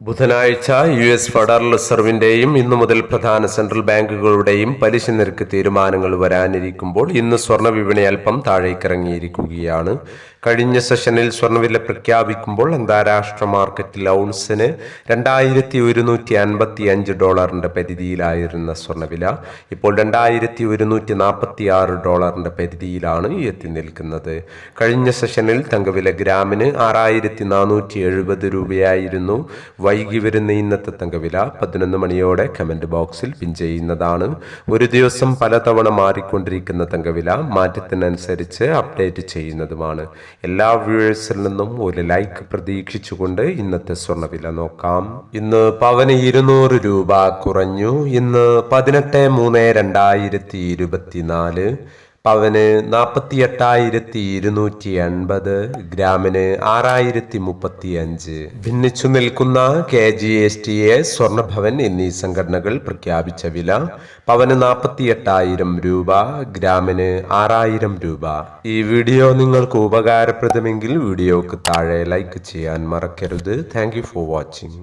ബുധനാഴ്ച U S federal റിസർവിന്റെയും ഇന്നു മുതൽ പ്രധാന സെൻട്രൽ ബാങ്കുകളുടെയും പലിശ നിരക്ക് തീരുമാനങ്ങൾ വരാനിരിക്കുമ്പോൾ ഇന്ന് സ്വർണ വിപണി അല്പം താഴേക്കിറങ്ങിയിരിക്കുകയാണ്. കഴിഞ്ഞ സെഷനിൽ സ്വർണവില പ്രഖ്യാപിക്കുമ്പോൾ അന്താരാഷ്ട്ര മാർക്കറ്റിൽ ഔൺസിന് രണ്ടായിരത്തി ഒരുന്നൂറ്റി അൻപത്തി അഞ്ച് ഡോളറിന്റെ പരിധിയിലായിരുന്ന സ്വർണവില. ഇപ്പോൾ രണ്ടായിരത്തി ഒരുന്നൂറ്റി നാൽപ്പത്തി ആറ് ഡോളറിന്റെ പരിധിയിലാണ് എത്തി നിൽക്കുന്നത്. കഴിഞ്ഞ സെഷനിൽ തങ്കവില ഗ്രാമിന് ആറായിരത്തി നാനൂറ്റി എഴുപത് രൂപയായിരുന്നു. വൈകി വരുന്ന ഇന്നത്തെ തങ്കവില പതിനൊന്ന് മണിയോടെ കമന്റ് ബോക്സിൽ പിൻ ചെയ്യുന്നതാണ്. ഒരു ദിവസം പലതവണ മാറിക്കൊണ്ടിരിക്കുന്ന തങ്കവില മാറ്റത്തിനനുസരിച്ച് അപ്ഡേറ്റ് ചെയ്യുന്നതുമാണ്. എല്ലാ വ്യൂവേഴ്സിൽ നിന്നും ഒരു ലൈക്ക് പ്രതീക്ഷിച്ചുകൊണ്ട് ഇന്നത്തെ സ്വർണവില നോക്കാം. ഇന്ന് പവന് ഇരുന്നൂറ് രൂപ കുറഞ്ഞു. ഇന്ന് പതിനെട്ട് മൂന്ന് രണ്ടായിരത്തി ഇരുപത്തിനാല്. പവന് നാൽപ്പത്തി എട്ടായിരത്തി ഇരുന്നൂറ്റി എൺപത് ഗ്രാമിന് ആറായിരത്തി മുപ്പത്തി അഞ്ച് ഭിന്നിച്ചു നിൽക്കുന്ന K G S T A Swarnabhavan എന്നീ സംഘടനകൾ പ്രഖ്യാപിച്ച വില പവന് നാൽപ്പത്തി എട്ടായിരം രൂപ ഗ്രാമിന് ആറായിരം രൂപ. ഈ വീഡിയോ നിങ്ങൾക്ക് ഉപകാരപ്രദമെങ്കിൽ വീഡിയോക്ക് താഴെ ലൈക്ക് ചെയ്യാൻ മറക്കരുത്. Thank for watching.